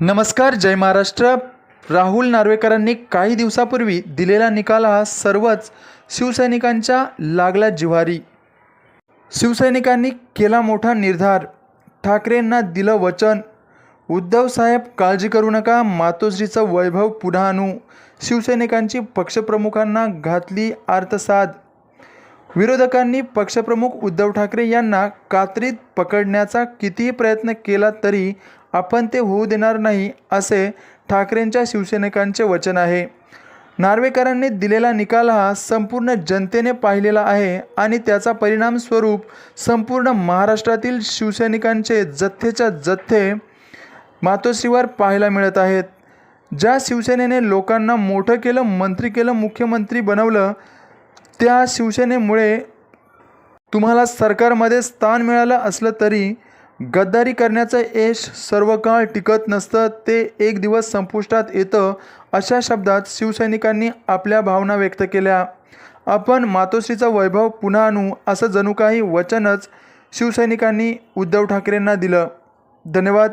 नमस्कार जय महाराष्ट्र. राहुल नार्वेकरांनी काही दिवसापूर्वी दिलेला निकाल हा सर्वच शिवसैनिकांच्या लागला जिव्हारी. शिवसैनिकांनी केला मोठा निर्धार. ठाकरेंना दिलं वचन. उद्धव साहेब काळजी करू नका मातोश्रीचं वैभव पुन्हा आणू. शिवसैनिकांची पक्षप्रमुखांना घातली आर्तसाद. विरोधकांनी पक्षप्रमुख उद्धव ठाकरे यांना कात्रीत पकडण्याचा कितीही प्रयत्न केला तरी आपण ते होऊ देणार नाही असे ठाकरेंच्या शिवसैनिकांचे वचन आहे. नार्वेकरांनी दिलेला निकाल हा संपूर्ण जनतेने पाहिलेला आहे आणि त्याचा परिणाम स्वरूप संपूर्ण महाराष्ट्रातील शिवसैनिकांचे जथ्थेच्या जथ्थे मातोश्रीवर पाहायला मिळत आहेत. ज्या शिवसेनेने लोकांना मोठं केलं मंत्री केलं मुख्यमंत्री बनवलं त्या शिवसेनेमुळे तुम्हाला सरकारमध्ये स्थान मिळालं असलं तरी गद्दारी करण्याचं यश सर्व काळ टिकत नसतं. ते एक दिवस संपुष्टात येतं अशा शब्दात शिवसैनिकांनी आपल्या भावना व्यक्त केल्या. आपण मातोश्रीचा वैभव पुन्हा आणू असं जणू काही वचनच शिवसैनिकांनी उद्धव ठाकरेंना दिलं. धन्यवाद.